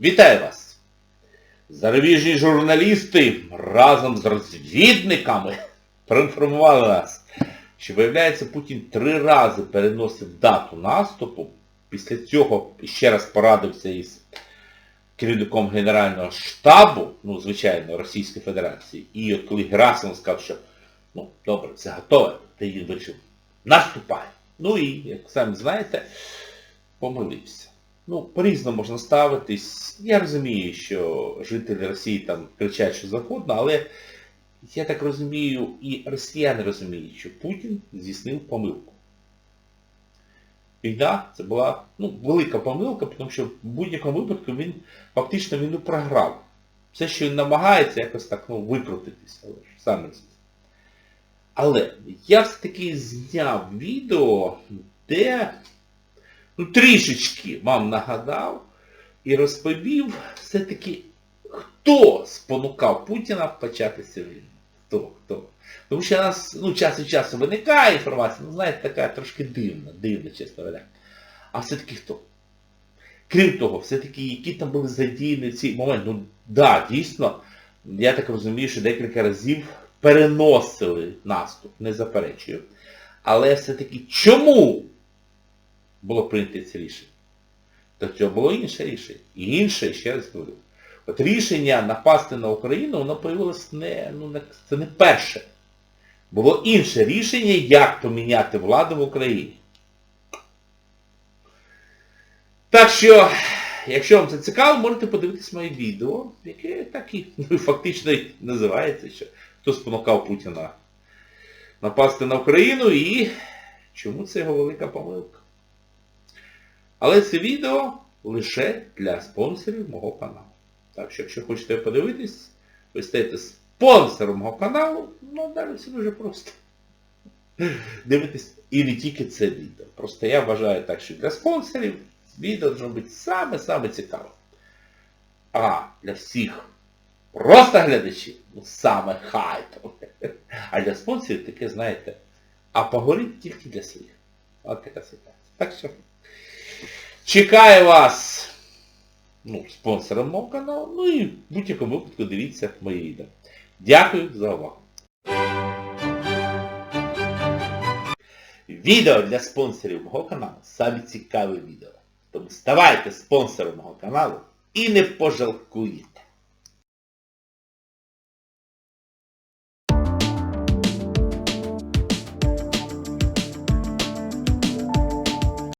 Вітаю вас! Зарубіжні журналісти разом з розвідниками проінформували нас, що, виявляється, Путін три рази переносив дату наступу. Після цього ще раз порадився із керівником Генерального штабу, ну, звичайно, Російської Федерації. І от коли Герасимов сказав, що ну, добре, все готове, то він вирішив, наступай. Ну і, як самі знаєте, помилився. Ну, по-різному можна ставитись. Я розумію, що жителі Росії там кричать, що завгодно, але я так розумію, і росіяни розуміють, що Путін здійснив помилку. Війна це була ну, велика помилка, тому що в будь-якому випадку він фактично війну програв. Все, що він намагається якось так ну, викрутитися, але ж самі розумієте. Але я все-таки зняв відео, де ну, трішечки вам нагадав і розповів все-таки, хто спонукав Путіна початися війну. Хто, хто. Тому що у нас ну, час від часу виникає інформація, ну знаєте, така трошки дивна, дивна, чесно говоря. А все-таки хто? Крім того, все-таки які там були задіяні ці моменти, ну да, дійсно, я так розумію, що декілька разів переносили наступ, не заперечую. Але все-таки чому було прийнято це рішення? То цього було інше рішення. І інше, ще раз говорю. От рішення напасти на Україну, воно появилось не, ну, це не перше. Було інше рішення, як поміняти владу в Україні. Так що, якщо вам це цікаво, можете подивитись моє відео, яке так і ну, фактично і називається, що хто спонукав Путіна напасти на Україну і чому це його велика помилка. Але це відео лише для спонсорів мого каналу. Так що, якщо хочете подивитись, ви стаєте спонсором мого каналу, ну далі все дуже просто. Дивитесь і не тільки це відео. Просто я вважаю так, що для спонсорів відео може бути саме-саме цікаве. А для всіх просто глядачів, ну саме хайпове. А для спонсорів таке, знаєте, а погорить тільки для своїх. От така ситуація. Так що чекаю вас ну, спонсором мого каналу, ну і в будь-якому випадку дивіться мої відео. Дякую за увагу. Відео для спонсорів мого каналу саме цікаве відео. Тому ставайте спонсором мого каналу і не пожалкуєте.